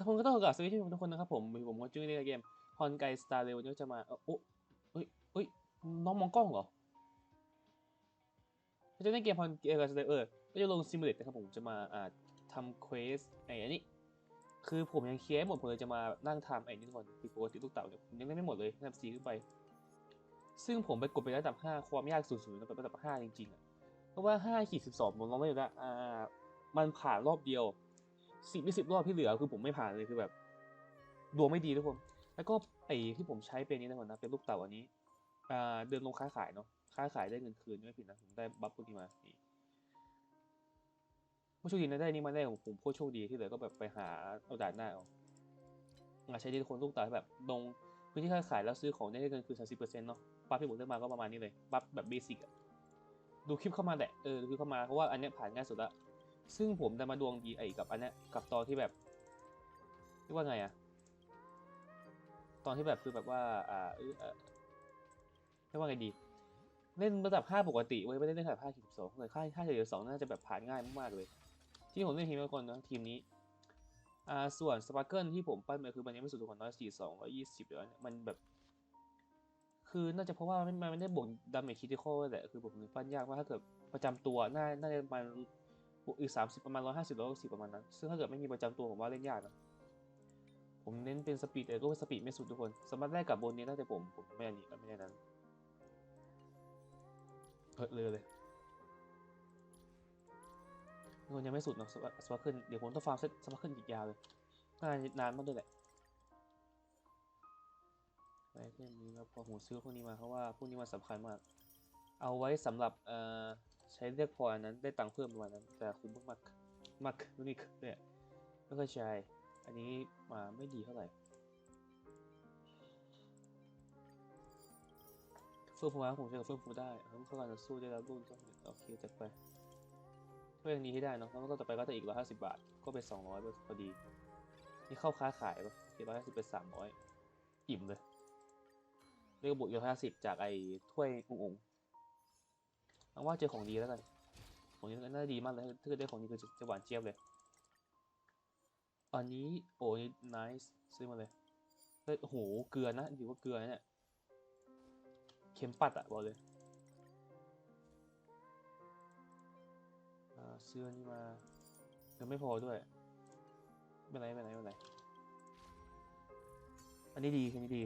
ครับผมก็ต้องกราบสวัสดีทุกคนนะครับผมผมก็จุ้ยในเกมฮอนไกสตาร์เรวันนี้ก็จะมาเออโอ้เอ้ยเอ้ยน้องมองกล้องเหรอจะเล่นเกมฮอนเกมสตาร์เออก็จะลงซิมูเลตนะครับผมจะมาอ่าทำเควสไอ้นนี้คือผมยังเคลียร์หมดผมเลยจะมานั่งทำไอ้นี่ก่อนคือปกติลูกเต่าเนี่ยผมยังเล่นไม่หมดเลยระดับสี่ขึ้นไป ซึ่งผมไปกดไประดับห้าความยากสูงๆระดับห้าจริงๆอะเพราะว่าห้าขีดสิบสองผมลองไม่ได้ล้วอ่ามันผ่านรอบเดียว สิบไม่สิบรอบที่เหลือคือผมไม่ผ่านเลยคือแบบดวงไม่ดีทุกคน แล้วก็ไอ้ที่ผมใช้เป็นนี้นะคนนะเป็นลูกเต่าอันนี้อ่าเดินลงค้าขายเนาะค้าขายได้เงินคืนไม่ผิดนะผมได้บัฟพวกนี้มานี่ผู้โชคดีนะได้นี่มาได้ของผมโคตรโชคดีที่เหลือก็แบบไปหาเอาด่านหน้าเอาใช้ดีทุกคนลูกเต่าแบบลงพื้นที่ค้าขายแล้วซื้อของได้เงินคืนสามสิบเปอร์เซ็นต์เนาะบัฟที่ผมเลือกมาก็ประมาณนี้เลยบัฟแบบเบสิกอะดูคลิปเข้ามาแหละเออดูคลิปเข้ามาเพราะว่าอันเนี้ยผ่านง่ายสุดละ ซึ่งผมได้มาดวงดีไอ้กับอันนี้กับตอนที่แบบเรียกว่าไงอะตอนที่แบบคือแบบว่า อ่าเออเรียกว่าไงดี เล่นระดับ5ปกติเว้ยไม่ได้เล่นระดับ5ขีดสองเลยค่าค่าเฉลี่ยสองน่าจะแบบผ่านง่ายมากๆเลย ที่ผมเล่นทีมมาก่อนนะทีมนี้อ่าส่วนสปาร์เกิลที่ผมปั้นมาคือมันยังไม่สุดทุกคนร้อยสี่สองร้อยยี่สิบเดี๋ยวมันแบบ คือน่าจะเพราะว่ามันไม่ได้บวกดาเมจคิติคอลแหละคือผมปั้นยากมาถ้าเกิดประจำตัวน่าน่าจะมาณบวก อีกสามสิบประมาณร้อยห้าสิบร้อยหกสิบประมาณนั้น ซึ่งถ้าเกิดไม่มีประจำตัวผมว่าเล่นยากนะผมเน้นเป็นสปีดแต่ก็สปีดไม่สุดทุกคน สามารถแลกกับบนนี้ได้แต่ผมผมไม่อันนี้ไม่ได้นั้นเออเลยเลยทุกคนยังไม่สุดเนาะสปาสปาร์เคิลเดี๋ยวผมต้องฟาร์มเซตสปาร์เคิลอีกยาวเลยนานนานมากด้วยแหละไปเพื่อนนี้แล้วพอผมซื้อพวกนี้มาเพราะว่าพวกนี้มันสำคัญมาก เอาไว้สำหรับเอ่อ ใช้เรียกพออันนั้นได้ตังค์เพิ่มประมาณนั้น แต่คุ้มมากๆมากนี่เนี่ยไม่ค่อยใช้ อันนี้มาไม่ดีเท่าไหร่เฟื่องฟูมาผมใช้กับเฟื่องฟูได้ต้องเข้าการสู้ได้แล้วรุ่นต้องโอเคจัดไปเรื่องนี้ให้ได้เนาะแล้วก็ต่อไปก็จะอีกร้อยห้าสิบบาท ก็เป็นสองร้อยพอดี นี่เข้าค้าขายปะโอเคร้อยห้าสิบเป็นสามร้อยอิ่มเลยเรียกบวกอีกห้าสิบจากไอ้ถ้วยอุ๋ง ว่าเจอของดีแล้วกัน ของนี้น่าจะดีมากเลย ถ้าเกิดได้ของดีคือจะจะหวานเจี๊ยบเลย อันนี้โอ้ย nice ซื้อมาเลยเฮ้ยโอ้โห เกลือนะถือว่าเกลือนะเนี่ย เค็มปัดอะบอกเลยอ่าซื้อนนี้มายังไม่พอด้วยไม่เป็นไรไม่เป็นไรไม่เป็นไรอันนี้ดีอันนี้ดี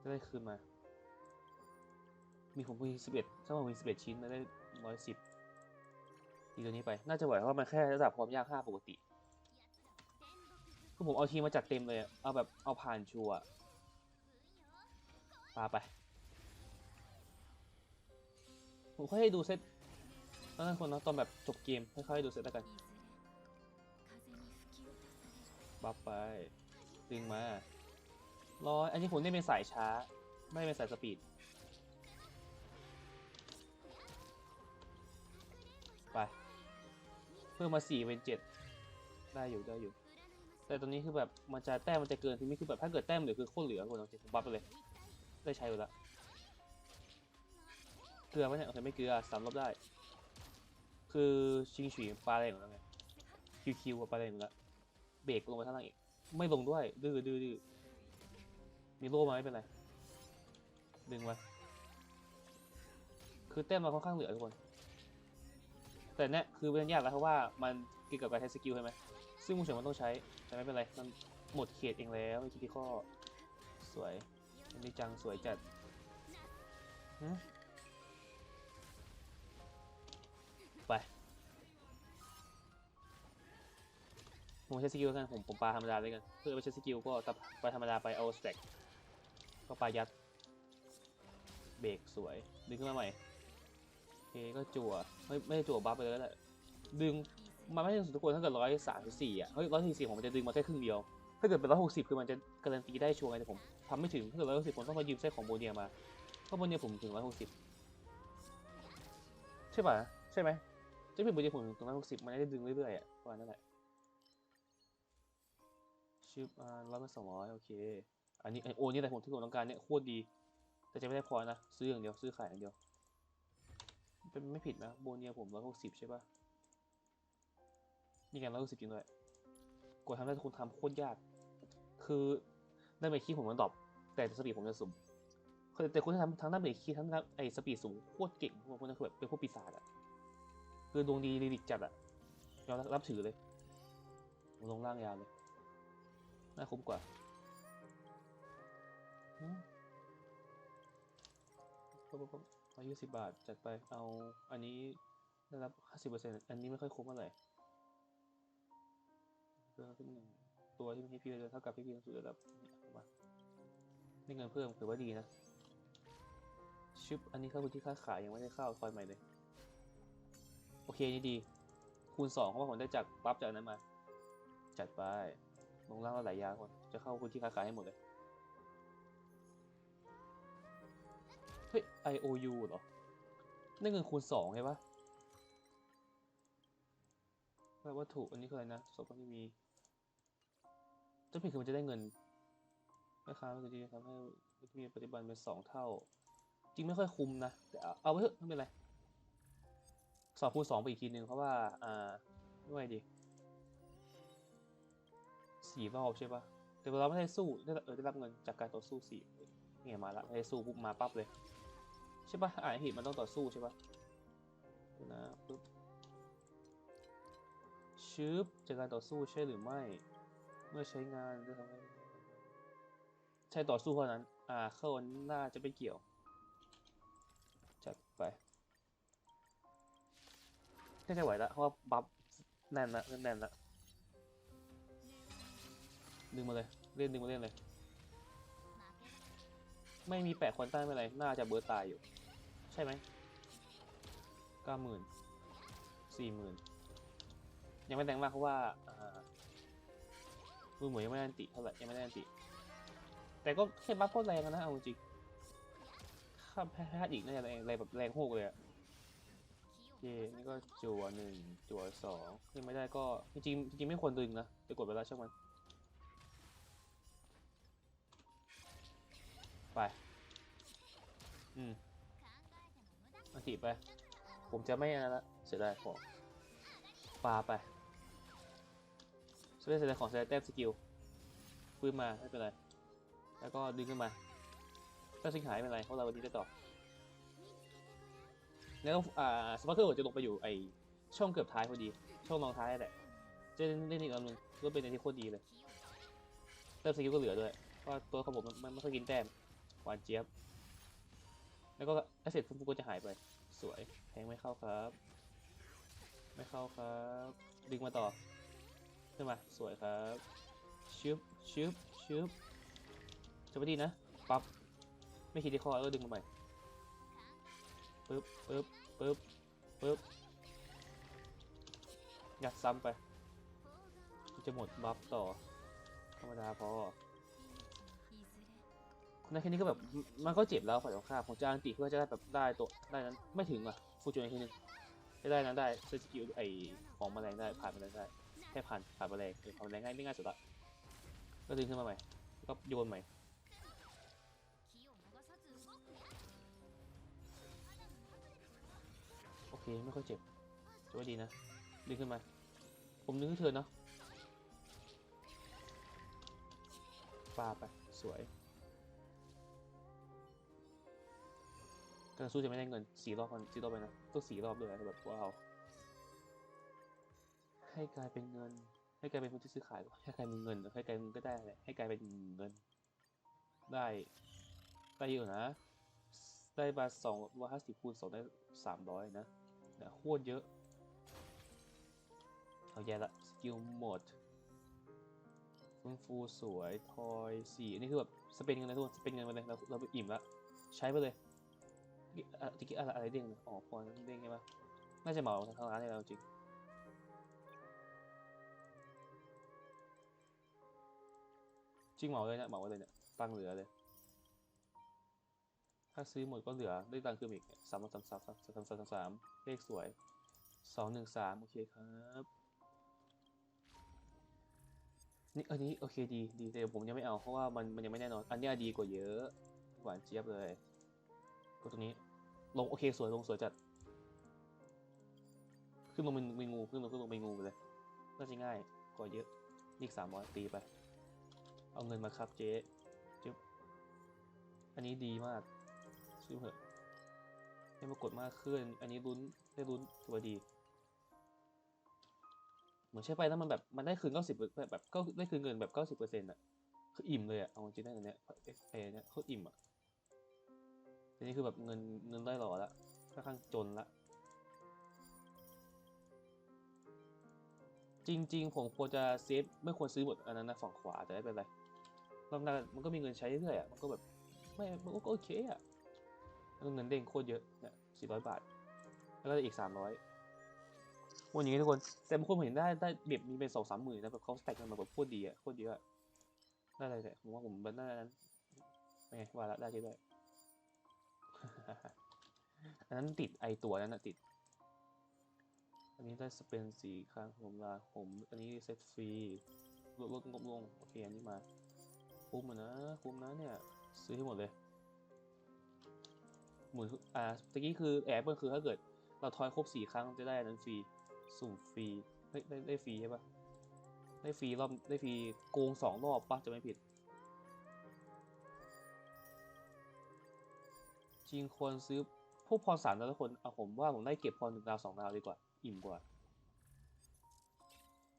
จะได้คืนมา มีผมมีสิบเอ็ดถ้าผมมีสิบเอ็ดชิ้นมาได้ร้อยสิบตีตัวนี้ไป น่าจะไหวเพราะมันแค่ระดับความยากห้าปกติคือผมเอาทีมมาจัดเต็มเลยเอาแบบเอาผ่านชัวปาไป ผมค่อยให้ดูเซตแล้วนั่นคนนะตอนแบบจบเกมค่อยๆให้ดูเซตแล้วกันบัฟไปดึงมาร้อยอันนี้ผมได้เป็นสายช้า ไม่เป็นสายสปีด พิ่มมาสี่เป็นเจ็ดได้อยู่ได้อยู่ แต่ตอนนี้คือแบบมันจะแต้มมันจะเกินทีนี้คือแบบถ้าเกิดแต้มเหลือคือโคตรเหลือคนเอาจริงผมบัฟไปเลย ได้ใช้อยู่แล้วเกลือไหมเนี่ยโอเคไม่เกลือสามรอบได้ คือชิงฉีปลาแรงหมดแล้วไงคิวคิวปลาแรงหมดแล้วเบรกลงมาข้างล่างอีกไม่ลงด้วย ดื้อดื้อดื้อมีโล่มาไม่เป็นไรดึงไว้คือแต้มเราค่อนข้างเหลือทุกคน แต่เนี่ยคือเป็นยากแล้วเพราะว่ามันเกี่ยวกับการใช้สกิลใช่ไหมซึ่งมูเฉยมันต้องใช้แต่ไม่เป็นไรมันหมดเขตเองแล้วไอ้คิดข้อสวยอันนี้จังสวยจัดไปผมใช้สกิลกันผมผมปาธรรมดาเลยกันเพื่อไม่ใช้สกิลก็ตับไปธรรมดาไปเอาสแต็กก็ปลายัดเบรกสวยดึงขึ้นมาใหม่ เคก็จั่วไม่ไม่จั่วบัฟไปเลยก็ได้ดึงมันไม่ถึงสุดทุกคนถ้าเกิดร้อยสามสิบสี่อะเฮ้ยร้อยสี่สี่ผมมันจะดึงมาแค่ครึ่งเดียว ถ้าเกิดเป็นร้อยหกสิบคือมันจะการันตีได้ชัวร์ไงแต่ผมทำไม่ถึงถ้าเกิดร้อยหกสิบผมต้องมายืมเส้นของโบเนียมาเพราะโบเนียผมถึงร้อยหกสิบใช่ป่ะใช่ไหมจะเป็นโบเนียผมถึงร้อยหกสิบมันได้ดึงเรื่อยๆอะประมาณนั้นแหละชิปอ่าร้อยเป็นสองร้อยโอเคอันนี้ไอโอนี่แหละผมที่ผมต้องการเนี่ยโคตรดี แต่จะไม่ได้พอนะซื้ออย่างเดียวซื้อขายอย่างเดียว เป็นไม่ผิดนะโบเนียผมร้อยหกสิบใช่ปะนี่กันร้อยหกสิบจริงด้วยกดทำได้ทุกคนทำโคตรยาก คือได้ไปคีผมมันดรอปแต่สปีดผมจะสูงแต่คนที่ทำทั้งด้าเบรกคีทั้งด้ไอ้สปีดสูงโคตรเก่งพวกนั้นคือแบบเป็นพวกปีศาจอะคือดวงดีลิลิกจัดอะยอมรับถือเลยผมลงล่างยาวเลยน่าคุ้มกว่าอืมปุ๊บปุ๊บ ปุ๊บเอายี่สิบบาท จัดไปเอาอันนี้ได้รับห้าสิบเปอร์เซ็นต์อันนี้ไม่ค่อยคุ้มเท่าไหร่เพิ่มขึ้นหนึ่งตัวที่ม่ใช่พี่เลยเท่ากับพี่พีสุดระดับมาได้เงินเพิ่มถือว่าดีนะชิปอันนี้เข้าพื้นที่ค้าขายยังไม่ได้เข้าซอยใหม่เลย โอเคนี่ดี คูณสองเพราะว่าผมได้จากปั๊บจากนั้นมา จัดไปลงล่างแล้วหลายยางก่อนจะเข้าพื้นที่ค้าขายให้หมดเลย เฮ้ย IOU เหรอได้เงินคูณสองใช่ปะแปลว่าถูกอันนี้คืออะไรนะสอบที่มีจะผิดคือมันจะได้เงินแม่ค้ามันจะดีทำให้มีปฏิบัติเป็นสองเท่า จริงไม่ค่อยคุ้มนะ แต่เอาไว้เถอะไม่เป็นไรสอบคูณสองไปอีกทีนึงเพราะว่า อ่าด้วยดีสี่รอบใช่ปะแต่เราไม่ได้สู้ได้เออได้รับเงินจากการต่อสู้สี่เนี่ยมาละไม่ได้สู้ปุ๊บมาปั๊บเลย ใช่ปะอ่านผิดมันต้องต่อสู้ใช่ปะดี๋ยวนะปุ๊บชึบจากการต่อสู้ใช่หรือไม่ เมื่อใช้งานจะทำให้ใช่ต่อสู้เท่านั้น อ่าเข้าน่าจะไม่เกี่ยว จัดไปน่าจะไหวละเพราะว่าบัฟแน่นละแน่นละดึงมาเลย เล่นดึงมาเล่นเลย ไม่มีแปะควันใต้ไม่ไร น่าจะเบิร์ตายอยู่ ช่ไหมเก้าหมื่นสี่หมื่นยังไม่แรงมากเพราะว่าอ่ามือหมวยยังไม่ได้อันติเท่าไหร่ยังไม่ได้อันติ แต่ก็แค่บัฟก็แรงนะเอาจริงข้ามแพ้อีกน่าจะแรงแบบแรงโหกเลยอะโอเคนี่ก็จั่วหนึ่งจั่วสองยังไม่ได้ก็จริงจริงไม่ควรดึงนะแต่กดไปแล้วช่างมัน ไป อืม อันติไป ผมจะไม่อันนั้นละเสียดายของปาไปเสียดายเสียดายของเสียดายแต้มสกิลปืนมาไม่เป็นไร แล้วก็ดึงขึ้นมาถ้าสิงหายไม่เป็นไรเพราะเราวันนี้ได้ต่อ แล้วอ่าสปาร์เคิลจะลงไปอยู่ไอช่องเกือบท้ายพอดี ช่องรองท้ายแหละจะเล่นอีกอันนึงก็เป็นอะไรที่โคตรดีเลยแต้มสกิลก็เหลือด้วยเพราะตัวของผมมันมันไม่ค่อยกินแต้มหวานเจี๊ยบ แล้วก็แอสเซทฟุกก็จะหายไป สวยแทงไม่เข้าครับ ไม่เข้าครับ ดึงมาต่อขึ้นมา สวยครับชึบชึบชึบจะไปดีนะ ปั๊บ ไม่คิดที่คอแล้วก็ดึงมาใหม่ปึ๊บปึ๊บปึ๊บปึ๊บยัดซ้ำไป จะหมดบัฟต่อ ธรรมดาพอ ในแค่นี้ก็แบบมันก็เจ็บแล้วฝ่ายตรงข้ามผมจะอันติเพื่อจะได้แบบได้ตัวได้นั้นไม่ถึงอะฟูจูนอีกทีนึงจะได้นั้นได้สกิลไอของแมลงได้ผ่านแมลงได้แค่ผ่านผ่านแมลงคือผ่านแมลงง่ายไม่ง่ายสุดละก็ดึงขึ้นมาใหม่ก็โยนใหม่โอเคไม่ค่อยเจ็บถือว่าดีนะดึงขึ้นมา ผมดึงให้เธอเนาะปาไปสวย การสู้จะไม่ได้เงินสี่รอบมันสี่รอบไปนะต้องสี่รอบด้วยแบบว้าวให้กลายเป็นเงิน ให้กลายเป็นผู้ที่ซื้อขายให้กลายเป็นเงินให้กลายเป็นเงินก็ได้แหละให้กลายเป็นเงิน ได้ได้เยอะนะ ได้มาสองร้อยห้าสิบคูณสองได้สามร้อยนะเนี่ยโคตรเยอะเอาแย่ละสกิลหมดฟื้นฟูสวย ทอยสี่อันนี้คือแบบสเปนเงินเลยทุกคนสเปนเงินไปเลยเราเราอิ่มละใช้ไปเลย อ่ตะกี้อะไรอะไรเด้งอ๋อ๋อพรเด้งใช่ปะน่าจะเหมาทั้งร้านเลยเราจริงจริงเหมาเลยเนะเหมาเลยเนี่ยตังเหลือเลย ถ้าซื้อหมดก็เหลือได้ตังคืนอีกสามสามสามสามสามสามสามเลขสวยสองหนึ่งสามโอเคครับนี่อันนี้โอเคดีดีแต่ผมยังไม่เอาเพราะว่ามันมันยังไม่แน่นอน อันนี้ดีกว่าเยอะหวานเจี๊ยบเลย ก็ตรงนี้ ลงโอเคสวยลงสวยจัด ขึ้นลงเป็นเป็นงูขึ้นลงขึ้นลงเป็นงูไปเลยน่าจะง่ายกว่าเยอะอีกสามร้อยตีไป เอาเงินมาครับเจ๊จึ๊บอันนี้ดีมากซื้อเถอะให้ปรากฏมากขึ้น อันนี้ลุ้นได้ลุ้นถือว่าดี เหมือนใช้ไปแล้วมันแบบมันได้คืนเก้าสิบแบบก็ได้คืนเงินแบบเก้าสิบเปอร์เซ็นต์อะคืออิ่มเลยอะเอาจริงได้อันเนี้ยเอเนี้ยโคตรอิ่มอะ อันนี้คือแบบเงินเงินได้หล่อละค่อนข้างจนละ จริง ๆ ผมควรจะเซฟไม่ควรซื้อหมดอันนั้นนะฝั่งขวาแต่ไม่เป็นไรรอบหน้ามันก็มีเงินใช้เรื่อยๆอะมันก็แบบไม่มันก็โอเคอะแล้วเงินเด้งโคตรเยอะเนี่ยสี่ร้อยบาท แล้วก็อีกสามร้อยวันอย่างนี้ทุกคนแต่บางคนผมเห็นได้ได้เบ็บมีเป็นสองสามหมื่นนะแบบเขาสแต็กกันมาแบบโคตรดีอะโคตรเยอะอะได้อะไรเนี่ผมว่าผมเป็นได้นั้นไงว่าละได้เยอะด้วย อันนั้นติดไอตัวนั้นนะติด อันนี้ได้สเปนสีครั้งผมลาผมอันนี้เซ็ตฟรีลดลดงบลงโอเคอันนี้มาคุ้มนะ คุ้มนะเนี่ย ซื้อให้หมดเลยหมุนอ่าตะกี้คือแอบก็คือถ้าเกิด เราทอยครบสี่ครั้งจะได้อันนั้นฟรีสุ่มฟรีได้ได้ได้ฟรีใช่ปะได้ฟรีรอบได้ฟรีโกงสองรอบปะจะไม่ผิด จริงควรซื้อพวกพรสามดาวทุกคนเอาผมว่าผมได้เก็บพรหนึ่งดาวสองดาวดีกว่า อิ่มกว่า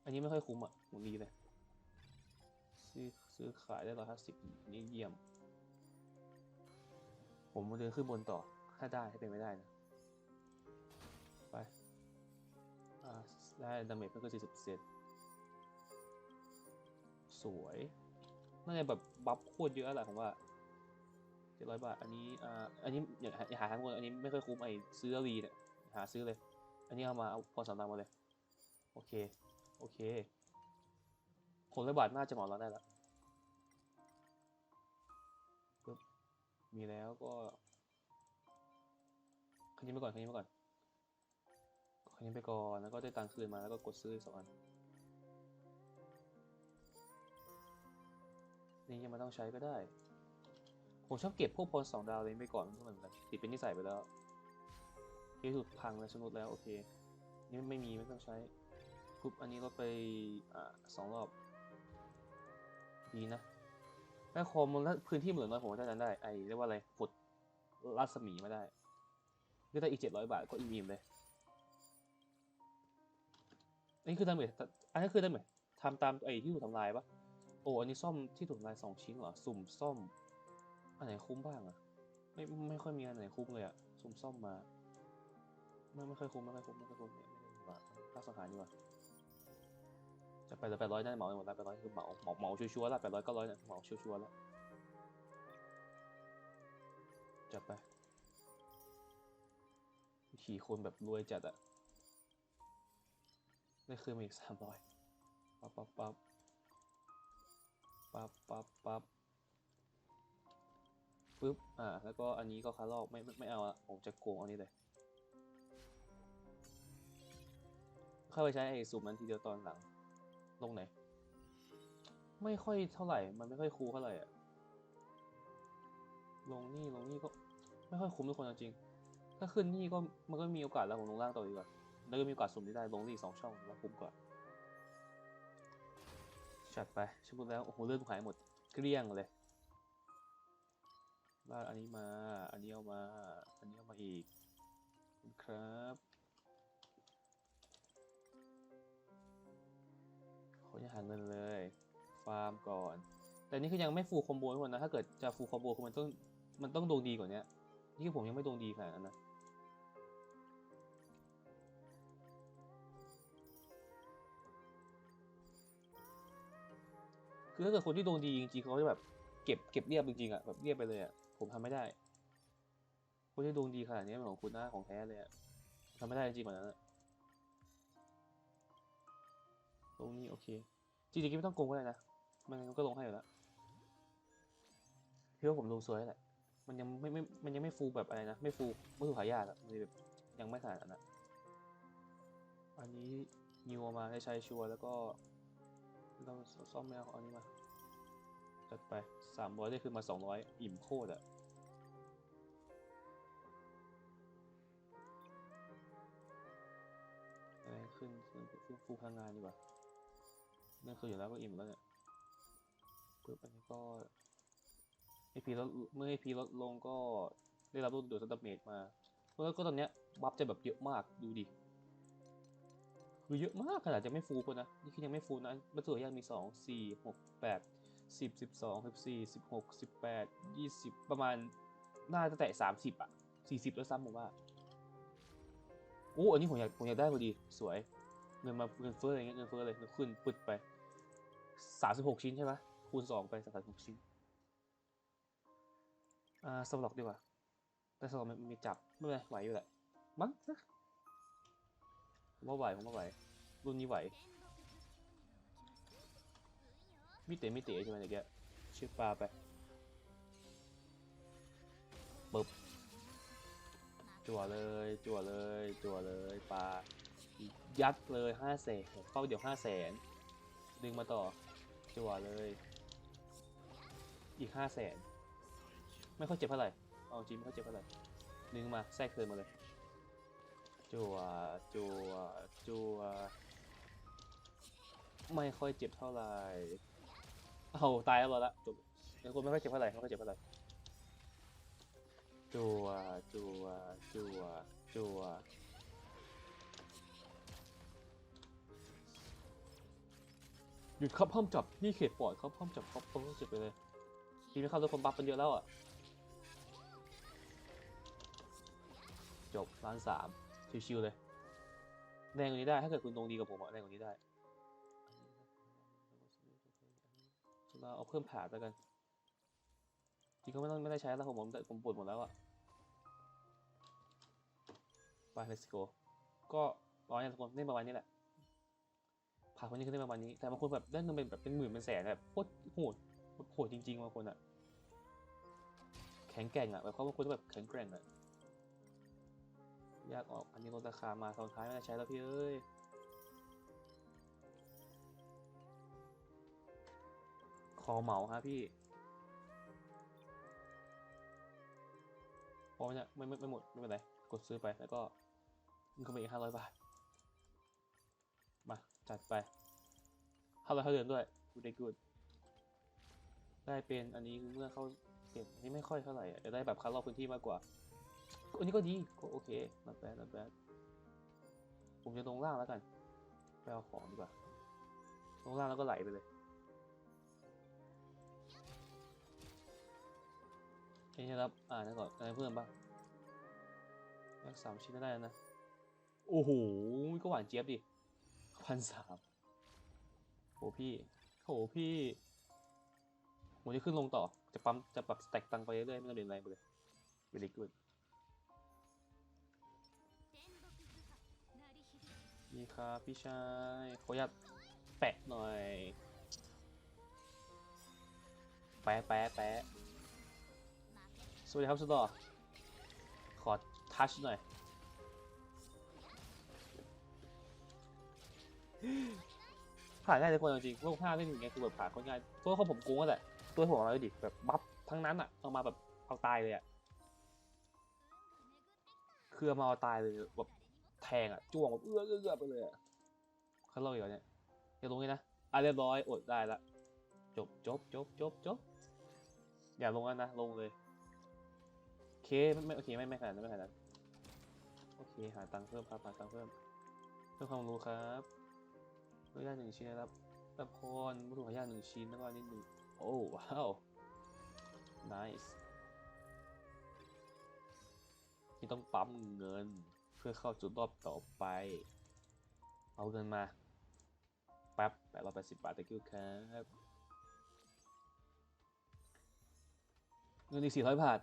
อันนี้ไม่ค่อยคุ้มอะผมดีเลยซื้อซื้อขายได้ร้อยห้าสิบนี่เยี่ยม ผมมาเดินขึ้นบนต่อ ถ้าได้ถ้าเป็นไม่ได้นะ ไป อ่า ได้ดาเมจเพิ่มขึ้นสี่สิบเซนสวยน่าจะแบบบัฟโคตรเยอะแหละผมว่า จ็ดร้อยบาท อันนี้อ่าอันนี้อย่าอย่าหาทั้งหมดอันนี้ไม่ค่อยคุ้มไอ้ซื้อรีเนี่ยหาซื้อเลย อันนี้เอามาเอาพอสามดาวมาเลย โอเค โอเคหกร้อยบาทน่าจะเหมาะเราได้ละปึ๊บมีแล้วก็คันนี้ไปก่อนคันนี้ไปก่อนคันนี้ไปก่อน แล้วก็ได้ตังค์คืนมาแล้วก็กดซื้อสองอันนี่ยังไม่ต้องใช้ก็ได้ ผมชอบเก็บพวกพลสองดาวเลยไปก่อนเหมือนกันติดเป็นนิสัยไปแล้วที่สุดพังแล้วชนุดแล้วโอเค นี่ไม่มีไม่ต้องใช้ปุ๊บอันนี้ลดไปอ่าสองรอบดีนะแม่คอมมันพื้นที่เหมือนน้อยผมก็จะได้ไอเรียกว่าอะไรผดรัศมีมาได้ก็ได้อีกเจ็ดร้อยบาทก็อิ่มเลยอันนี้คือดาเมจอันนี้คือดาเมจทำตามไอที่ถูกทำลายปะโอ้อันนี้ซ่อมที่ถูกทำลายสองชิ้นเหรอสุ่มซ่อม อันไหนคุ้มบ้างอะไม่ไม่ค่อยมีอันไหนคุ้มเลยอะสุ่มซ่อมมาไม่ไม่ค่อยคุ้มไม่ค่อยคุ้มไม่ค่อยคุ้มเนี่ยไม่ได้ดีกว่าค่าสังหารดีกว่าจะไปเหลือแปดร้อยได้เหมาหมดแล้วแปดร้อยคือเหมาเหมาเหมาชัวร์ๆแล้วแปดร้อยเก้าร้อยเนี่ยเหมาชัวร์ๆแล้วจัดไปขี่คนแบบรวยจัดอะได้คืนมาอีกสามร้อยปั๊บปั๊บปั๊บปั๊บปั๊บปั๊บ ปึ๊บ อ่า แล้วก็อันนี้ก็คาร์ลอกไม่ไม่ไม่เอาอะผมจะโกงอันนี้เลย เข้าไปใช้ไอ้สูบนั้นทีเดียวตอนหลัง ลงไหน ไม่ค่อยเท่าไหร่ มันไม่ค่อยคูเท่าไหร่อะลงนี่ลงนี่ก็ไม่ค่อยคุ้มทุกคนจริง ถ้าขึ้นนี่ก็มันก็มีโอกาสแล้วผมลงล่างต่อดีกว่า แล้วก็มีโอกาสสุ่มที่ได้ลงนี่สองช่องแล้วคุ้มกว่าจัดไปชิบุแล้วโอ้โหเลือดหายหมดเกลี้ยงเลย ลากอันนี้มา อันนี้เอามา อันนี้เอามาอีกครับ เขาจะหาเงินเลย ฟาร์มก่อน แต่นี่คือยังไม่ฟูคอมโบทุกคนนะ ถ้าเกิดจะฟูคอมโบคือมันต้อง มันต้องดวงดีกว่านี้นี่คือผมยังไม่ดวงดีขนาดนั้นนะคือถ้าเกิดคนที่ดวงดีจริงๆเขาจะแบบเก็บเก็บเรียบจริงๆอะแบบเรียบไปเลยอะ ผมทำไม่ได้คนที่ดวงดีขนาดนี้เป็นของคุณหน้าของแท้เลยอะทำไม่ได้จริงๆกว่านั้นอะตรงนี้โอเค จริงๆไม่ต้องโกงก็ได้นะ มันก็ลงให้อยู่แล้วพี่ว่าผมลงสวยแหละ มันยังไม่ไม่ มันยังไม่ฟูแบบอะไรนะ ไม่ฟูไม่ถูกหายากอะมันแบบยังไม่ขนาดนั้นอะอันนี้นิวเอามาได้ใช้ชัวร์แล้วก็เราซ่อมไม่เอาเอาอันนี้มา จัดไปสามร้อยได้ขึ้นมาสองร้อยอิ่มโคตรอะอะไรขึ้นขึ้นขึ้นฟูลพลังงานดีกว่านั่นคืออยู่แล้วก็อิ่มแล้วเนี่ยปึ๊บอันนี้ก็ไอพีลดเมื่อไอพีลดลงก็ได้รับรูปดูดซัดเมจมาแล้วก็ตอนเนี้ยบัฟจะแบบเยอะมากดูดิคือเยอะมากขนาดจะไม่ฟูคนนะนี่คือยังไม่ฟูนะบัตรยังมีสองสี่หกแปด สิบสิบสองสิบสี่สิบหกสิบแปดยี่สิบประมาณน่าจะแตะสามสิบอะสี่สิบแล้วซ้ำผมว่าโอ้อันนี้ผมอยากผมอยากได้พอดีสวยเงินมาเงินเฟ้ออะไรเงี้ยเงินเฟ้อเลยขึ้นปึดไปสามสิบหกชิ้นใช่ไหมคูณสองไปสามสิบหกชิ้นอ่าสล็อกดีกว่า แต่สล็อกมันมีจับไม่เป็นไรไหวอยู่แหละมั้งนะผมว่าไหวผมว่าไหวรุ่นนี้ไหว มิเตะมิเตะใช่ไหมเด็กแกชื่อปลาไปปึ๊บจั่วเลยจั่วเลยจั่วเลยปลายัดเลยห้าแสนเข้าเดี๋ยวห้าแสนดึงมาต่อจั่วเลย อีกห้าแสนไม่ค่อยเจ็บเท่าไหร่เอาจริงไม่ค่อยเจ็บเท่าไหร่ดึงมาแทรกเคินมาเลยจั่วจั่วจั่วไม่ค่อยเจ็บเท่าไหร่ เอาตายแล้วรอละจบเดี๋ยวคนไม่ค่อยเจ็บเท่าไหร่ไม่ค่อยเจ็บเท่าไหร่จั่วจั่วจั่วจั่วหยุดครับห้ามจับนี่เขตปลอดครับห้ามจับครับต้องเจ็บไปเลยทีไม่เข้าตัวคนบัฟกันเยอะแล้วอะจบล้านสามชิวๆเลยแรงกว่านี้ได้ถ้าเกิดคุณตรงดีกับผมอะแรงกว่านี้ได้ เราเอาเพิ่มผ่าแล้วกันจริงก็ไม่ต้องไม่ได้ใช้แล้วผมผมผมปวดหมดแล้วอะไป let's go ก็ร้อยนะทุกคนเล่นประมาณนี้แหละผ่าคนนี้ก็ได้ประมาณนี้ แต่บางคนแบบได้เงินเป็นแบบเป็นหมื่นเป็นแสนแบบโคตรโหดโหดจริงๆบางคนอะแข็งแกร่งอะแบบเขาบางคนแบบแข็งแกร่งอะยากออกอันนี้ลดราคามาตอนท้ายไม่ได้ใช้แล้วพี่เอ้ย อเหมาฮะพี่พอไมเนี่ยไม่ไม่ไม่หมดไม่เป็นไรกดซื้อไปแล้วก็มันก็มีอีกห้าร้อยบาท มา จัดไปเข้าไปเข้าเดือนด้วยดูได้กูดได้เป็นอันนี้เมื่อเข้าเก็บอันนี้ไม่ค่อยเท่าไหร่จะได้แบบคัดรอบพื้นที่มากกว่าอันนี้ก็ดีก็โอเคนัดแบดนัดแบดผมจะลงล่างแล้วกันไปเอาของดีกว่าลงล่างแล้วก็ไหลไปเลย เอ้ยครับอ่านก่อนอะไรเพิ่มบ้างแม็กสามชิ้นได้แล้วนะ โอ้โห ก็หวานเจี๊ยบดิพันสามโหพี่โหพี่ผมจะขึ้นลงต่อ จะปั๊ม จะปรับสแต็กตังไปเรื่อยๆ ไม่ต้องเรียนอะไรไปเลย very good นี่ครับพี่ชายขออนุญาตแปะหน่อย แปะแปะแปะ สวัสดีครับสุดหล่อขอทัชหน่อย ผ่านง่ายทุกคนจริงๆโลกผ้าเล่นอย่างเงี้ยคือแบบผ่านคนง่ายตัวของผมโกงก็แหละตัวผมอะไรดิแบบบัฟทั้งนั้นอะเอามาแบบเอาตายเลยอะคือเอามาเอาตายเลยแบบแทงอะจ้วงแบบเอื้อเอื้อเอือไปเลยอะเขาเล่าอยู่เนี่ยอย่าลงเลยนะอะเรียบร้อยอดได้ละจบจบจบจบจบอย่าลงแล้วนะลงเลย เคไม่ไม่โอเคไม่ไม่ขนาดนั้นไม่ขนาดนั้นโอเคหาตังค์เพิ่มครับหาตังค์เพิ่มเพิ่มความรู้ครับเลือกหนึ่งชิ้นนะครับตะพรวัตถุหายาหนึ่งชิ้นแล้วก็อันนี้หนึ่งโอ้ว้าว nice ที่ต้องปั๊มเงินเพื่อเข้าจุดรอบต่อไป เอาเงินมาแป๊บแปดร้อยแปดสิบบาทตะกิ้วครับ เงินอีกสี่ร้อยบาท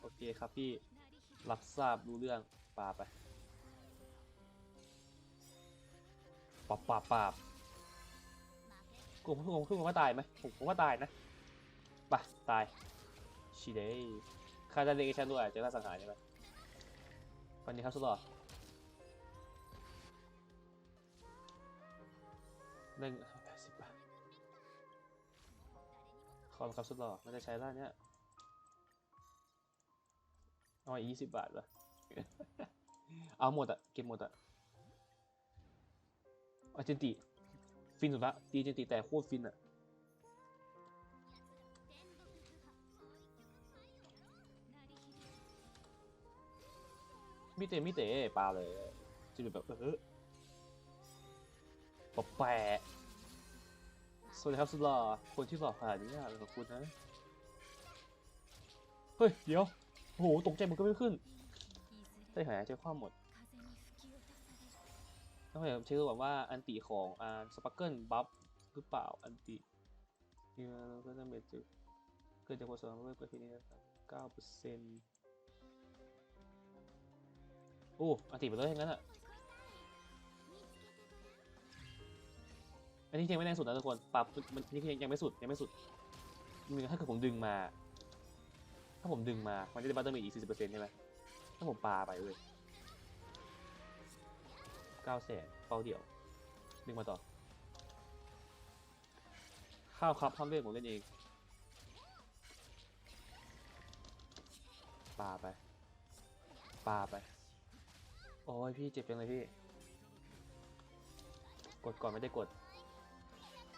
โอเคครับพี่รับทราบรู้เรื่องปาไปปับปับปับกูผมผมผมว่าตายไหมผมผมว่าตายนะไปะตายชีเดย์คาดาเดกชันด้วยจะน่าสังหารใช่ไหมวันนี้ครับสุดหล่อหนึ่งแปดสิบบาทขอบคุณครับสุดหล่อไม่ได้ใช้แล้วเนี่ย เอามาอีกยี่สิบบาทเหรอเอาหมดอะเก็บหมดอะอาเจนติฟินสุดละตีจนตีแต่โคตรฟินอะมิเตมิเตปลาเลยจะแบบเออปะแปะสวัสดีครับสุดหล่อคนที่หล่อขนาดนี้อะขอบคุณนะ เฮ้ย เดี๋ยว โอ้โหตกใจมันก็ไม่ขึ้นใจหายใจคว่ำหมดต้องพยายามเช็คดูก่อนว่าอันติของอ่าสปักเกิลบัฟหรือเปล่าอันตินี่มันก็จะเป็นจุดเกิดจากความสามารถเปิดทีนี้นะครับเก้าเปอร์เซ็นต์โอ้อันติไปเลยอย่างนั้นอะอันนี้ยังไม่แน่สุดนะทุกคนปรับมันนี่ยังยังไม่สุดยังไม่สุดมีถ้าเกิดผมดึงมา ถ้าผมดึงมา มันจะได้บัตเตอร์มีอีก 40%ใช่ไหมถ้าผมปาไปเลย9แสนเป้าเดี่ยว ดึงมาต่อ ข้าวครับทำเรื่องผมเล่นเอง ปาไป ปาไป โอ้ยพี่เจ็บจังเลยพี่ กดก่อนไม่ได้กด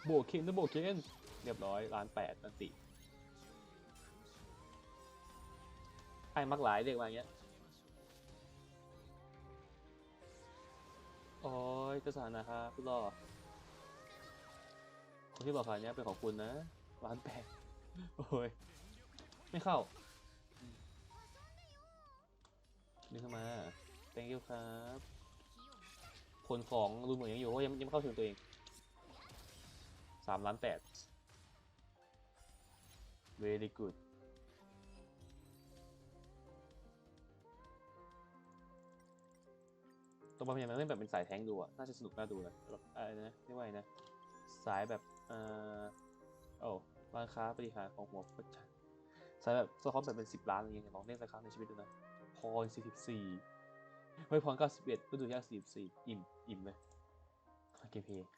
โบกเคนนะโบกเคนเรียบร้อยล้านแปดนันติ ไอ้มักหลายเรียกว่าอย่างเงี้ยโอ้ยเจ้าสารนะครับพี่รอคนที่บอกขายเนี้ยเป็นของคุณนะร้านแปดโอ้ยไม่เข้าดึงเข้ามา thank you ครับผลของรูเหมือนยังอยู่เพราะยังยังไม่เข้าถึงตัวเองสามล้านแปด very good ตัวพยายามเล่นแบบเป็นสายแท้งดูอะน่าจะสนุกน่าดูนะแบบอะไรนะเรียกว่าไงนะ สายแบบเอ่อโอ้ร้านค้าบริหารของหัวโคตรชันสายแบบสคอตแบบเป็นสิบล้านอะไรเงี้ยลองเล่นสักครั้งในชีวิตดูนะพรสี่สิบสี่เฮ้ยพรเก้าสิบเอ็ดก็ดูยากสี่สิบสี่อิ่มอิ่มเลยเกมเพย์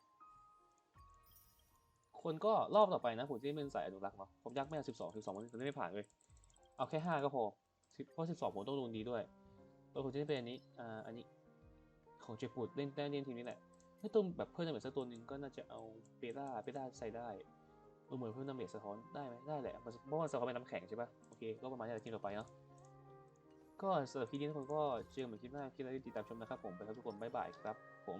คนก็รอบต่อไปนะผมจะเป็นสายอนุรักษ์เนาะผมยักไม่เอาสิบสองสิบสองมันไม่ผ่านเลยเอาแค่ห้าก็พอเพราะสิบสองผมต้องลงดีด้วยแล้วผมจะได้เป็นอันนี้อ่าอันนี้ ของเจปูดเล่นได้เล่นทีมนี้แหละ ถ้าตัวแบบเพิ่มดาเมจสักตัวหนึ่งก็น่าจะเอาเบต้าเบต้าใส่ได้เหมือนเพิ่มดาเมจสะท้อนได้ไหมได้แหละเพราะว่าสะท้อนเป็นน้ำแข็งใช่ปะโอเคก็ประมาณนี้แหละทีมต่อไปเนาะก็สำหรับคลิปนี้ทุกคนก็เจอกันใหม่คลิปหน้าคลิปอะไรที่ติดตามชมนะครับผมไปครับทุกคนบ๊ายบายครับผม